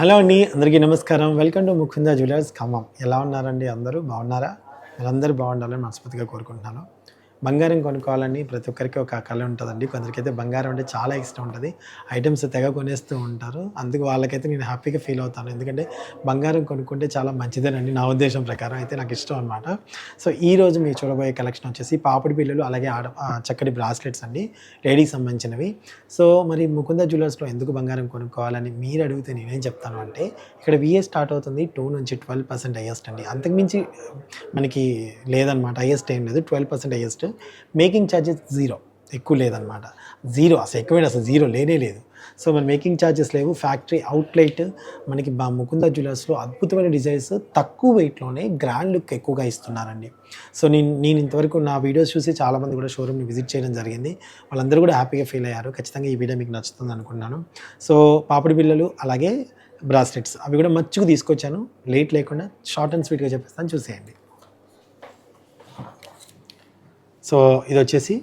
Hello అండి అందరికీ నమస్కారం. Welcome to Mukunda jewellers Khammam. ఎలా ఉన్నారండి అందరూ? బాగున్నారా? మీరందరూ బాగుండాలని మనస్ఫూర్తిగా కోరుకుంటున్నాను. బంగారం కొనుక్కోవాలని ప్రతి ఒక్కరికి ఒక కళ ఉంటుందండి. కొందరికైతే బంగారం అంటే చాలా ఇష్టం ఉంటుంది. ఐటమ్స్ తెగ కొనేస్తూ ఉంటారు. అందుకు వాళ్ళకైతే నేను హ్యాపీగా ఫీల్ అవుతాను. ఎందుకంటే బంగారం కొనుక్కుంటే చాలా మంచిదేనండి నా ఉద్దేశం ప్రకారం. అయితే నాకు ఇష్టం అనమాట సో ఈ రోజు మీరు చూడబోయే కలెక్షన్ వచ్చేసి పాపిడి పిల్లలు అలాగే ఆడ చక్కటి బ్రాస్లెట్స్ అండి. లేడీకి సంబంధించినవి. సో మరి ముకుంద జ్యువెలర్స్లో ఎందుకు బంగారం కొనుక్కోవాలని మీరు అడిగితే నేనేం చెప్తాను అంటే ఇక్కడ విఏ స్టార్ట్ అవుతుంది టూ నుంచి ట్వెల్వ్ పర్సెంట్ హయ్యెస్ట్ అండి. అంతకుమించి మనకి లేదనమాట హయ్యెస్ట్ ఏం లేదు. Twelve percent highest making charges zero. ఎక్కువ లేదనమాట జీరో అసలు ఎక్కువైనా అసలు జీరో లేనే లేదు. సో మన మేకింగ్ ఛార్జెస్ లేవు. ఫ్యాక్టరీ అవుట్లెట్ మనకి బా ముకుంద జ్యువెలర్స్లో అద్భుతమైన డిజైన్స్ తక్కువ వెయిట్లోనే గ్రాండ్ లుక్ ఎక్కువగా ఇస్తున్నారండి. సో నేను నేను ఇంతవరకు నా వీడియోస్ చూసి చాలామంది కూడా షోరూమ్ని విజిట్ చేయడం జరిగింది. వాళ్ళందరూ కూడా హ్యాపీగా ఫీల్ అయ్యారు. ఖచ్చితంగా ఈ వీడియో మీకు నచ్చుతుంది అనుకున్నాను సో పాపిడి బిళ్ళలు అలాగే బ్రాస్లెట్స్ అవి కూడా మచ్చుకు తీసుకొచ్చాను. లేట్ లేకుండా షార్ట్ అండ్ స్వీట్గా చెప్పేస్తాను. చూసేయండి. సో ఇది వచ్చేసి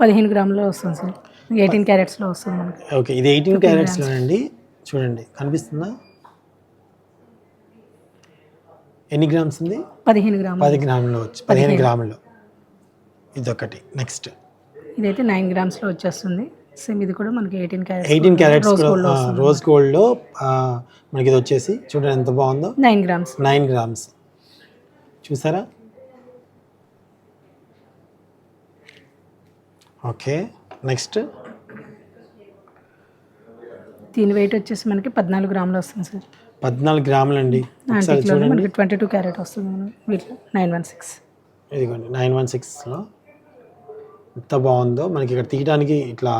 పదిహేను గ్రాములో వస్తుంది సార్. ఎయిటీన్ క్యారెట్స్లో వస్తుంది మనకి. ఓకే ఇది ఎయిటీన్ క్యారెట్స్లోనండి చూడండి కనిపిస్తుందా? ఎన్ని గ్రామ్స్ ఉంది? పదిహేను గ్రాములు. పది గ్రాముల్లో వచ్చి పదిహేను గ్రాముల్లో ఇదొకటి నెక్స్ట్. ఇదైతే నైన్ గ్రామ్స్లో వచ్చేస్తుంది. సేమ్ ఇది కూడా మనకి eighteen carats eighteen carats rose గోల్డ్లో మనకి ఇది వచ్చేసి చూడండి ఎంత బాగుందో. Nine grams. Nine grams. చూసారా? Okay next. దీని వెయిట్ వచ్చేసి మనకి పద్నాలుగు గ్రాములు వస్తుంది సార్. పద్నాలుగు ఒకసారి ఆంటిక్లో చూడండి. మనకి ట్వంటీ టూ క్యారెట్ వస్తుంది మనం వీటిలో నైన్ వన్ సిక్స్ ఇదిగోండి నైన్ వన్ సిక్స్లో ఎంత బాగుందో. మనకి ఇక్కడ తీయడానికి ఇట్లా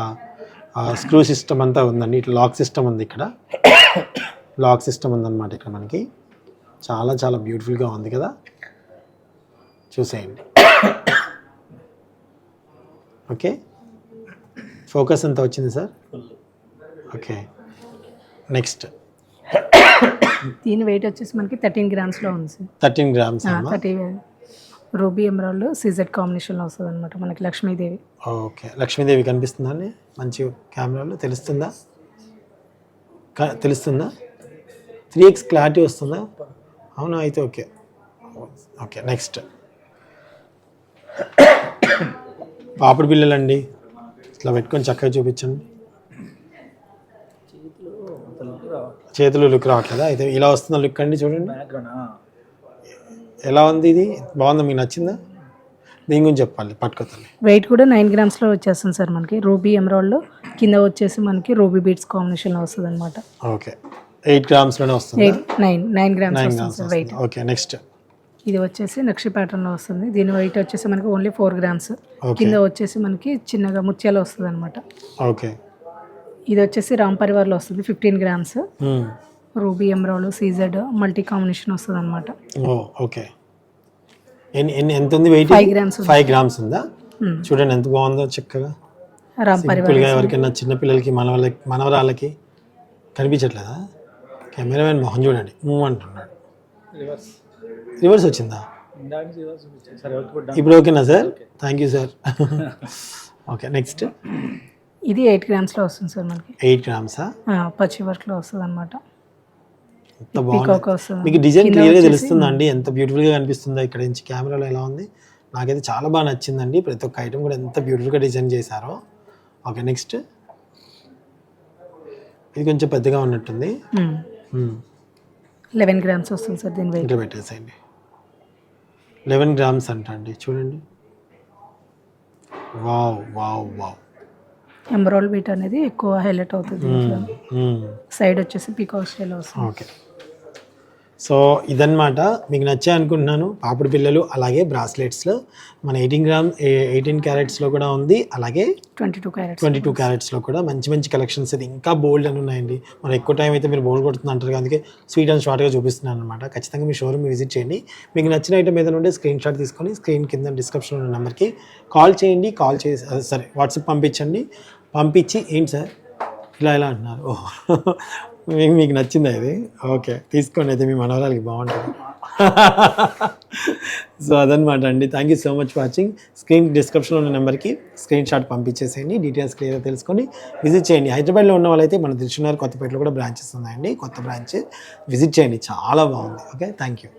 స్క్రూ సిస్టమ్ అంతా ఉందండి. ఇట్లా లాక్ సిస్టమ్ ఉంది ఇక్కడ. లాక్ సిస్టమ్ ఉందన్నమాట ఇక్కడ మనకి. చాలా చాలా బ్యూటిఫుల్గా ఉంది కదా. చూసేయండి. ఓకే? ఫోకస్ ఎంత వచ్చింది సార్? ఓకే. నెక్స్ట్. దీని వెయిట్ వచ్చేసి మనకి థర్టీన్ గ్రామ్స్లో ఉంది sir. Thirteen grams thirty ruby emerald CZ కాంబినేషన్లో వస్తుంది అనమాట మనకి లక్ష్మీదేవి. ఓకే. లక్ష్మీదేవి కనిపిస్తుందా అండి? మంచి కెమెరాలో తెలుస్తుందా? క- తెలుస్తుందా? త్రీ ఎక్స్ క్లారిటీ వస్తుందా? అవునా? అయితే ఓకే. Okay next. పాపిడి బిళ్ళలండి ఇట్లా పెట్టుకొని చక్కగా చూపించండి. చేతులు లుక్ రావట్లేదా? అయితే ఇలా వస్తుందా లుక్ అండి చూడండి. ఎలా ఉంది ఇది? బాగుందా? మీకు నచ్చిందా? దీని గురించి చెప్పాలి పట్టుకోతాలి వెయిట్ కూడా నైన్ గ్రామ్స్లో వచ్చేస్తుంది సార్ మనకి. రూబీ ఎమరాల్డ్ కింద వచ్చేసి మనకి రూబీ బీట్స్ కాంబినేషన్లో వస్తుంది? అనమాట ఓకే ఎయిట్ గ్రామ్స్లోనే వస్తుంది nine nine grams weight okay next ఇది వచ్చేసి నక్షి ప్యాటర్న్లో వస్తుంది. దీని వెయిట్ వచ్చేసి మనకి ఓన్లీ ఫోర్ గ్రామ్స్ కింద వచ్చేసి మనకి చిన్నగా ముత్యాలు వస్తుంది అనమాట ఓకే ఇది వచ్చేసి రామ్ పరివార్లో వస్తుంది fifteen grams hmm. Ruby emerald CZ multi combination వస్తుంది అనమాట ఓ ఓకే ఎన్ని ఎన్ని ఎంత ఉంది weight five grams five grams ఉందా చూడండి ఎంత బాగుందో చక్కగా. రామ్ పరివార్ ఎవరికైనా చిన్నపిల్లలకి మన వాళ్ళకి మనవరాళ్ళకి కనిపించట్లేదా? కెమెరామెన్ మొహం చూడండి. మూవ్ అంటున్నాడు. రివర్స్ వచ్చిందా? ఇప్పుడు ఓకేనా sir thank you sir okay next ఇది ఎయిట్ గ్రామ్స్లో వస్తుంది సార్ మనకి. ఎయిట్ గ్రామ్సా ఆ, పచ్చి వర్క్లో వస్తుంది. అనమాట మీకు డిజైన్ క్లియర్గా తెలుస్తుందా అండి ఎంత బ్యూటిఫుల్గా కనిపిస్తుందో ఇక్కడ నుంచి కెమెరాలో ఎలా ఉంది. నాకైతే చాలా బాగా నచ్చిందండి. ప్రతి ఒక్క ఐటమ్ కూడా ఎంత బ్యూటిఫుల్గా డిజైన్ చేశారో. ఓకే నెక్స్ట్ ఇది కొంచెం పెద్దగా ఉన్నట్టుంది. లెవెన్ గ్రామ్స్ వస్తుంది సార్ దీని ఇంకా పెట్టేసేయండి. లెవెన్ గ్రామ్స్ అంట అండి చూడండి. Wow wow wow. Emerald beat అనేది ఎక్కువ హైలైట్ అవుతుంది. సైడ్ వచ్చేసి పీకాక్ స్టైల్ వస్తుంది. ఓకే. సో ఇదన్నమాట. మీకు నచ్చే అనుకుంటున్నాను. పాపిడి పిల్లలు అలాగే బ్రాస్లెట్స్లో మన ఎయిటీన్ గ్రామ్ ఎయిటీన్ క్యారెట్స్లో కూడా ఉంది. అలాగే twenty two carats. Twenty two క్యారెట్స్లో కూడా. మంచి మంచి కలెక్షన్స్ ఇది. ఇంకా బోల్డ్ అని ఉన్నాయండి. మనం ఎక్కువ టైం అయితే మీరు బోల్డ్ కొడుతుంది అంటారు. అందుకే స్వీట్ అండ్ షార్ట్గా చూపిస్తున్నాను అనమాట ఖచ్చితంగా మీ షోరూమ్ విజిట్ చేయండి. మీకు నచ్చిన ఐటమ్ ఏదైనా ఉంటే స్క్రీన్ షాట్ తీసుకొని స్క్రీన్ కింద డిస్క్రిప్షన్ ఉన్న నెంబర్కి కాల్ చేయండి. కాల్ చేసి సరే వాట్సాప్ పంపించండి. పంపించి ఏంటి సార్? ఇలా ఇలా అంటున్నారు. మీకు నచ్చిందా ఇది? ఓకే తీసుకోండి అయితే మీ మనవరాలకి బాగుంటుంది. సో అదనమాట అండి. Thank you so much watching screen డిస్క్రిప్షన్లో ఉన్న నెంబర్కి స్క్రీన్ షాట్ పంపించేసేయండి. డీటెయిల్స్ క్లియర్గా తెలుసుకొని విజిట్ చేయండి. హైదరాబాద్లో ఉన్న వాళ్ళైతే మన దిల్చున్నారు కొత్తపేటలో కూడా బ్రాంచెస్ ఉన్నాయండి. కొత్త బ్రాంచ్ విజిట్ చేయండి. చాలా బాగుంది. Okay thank you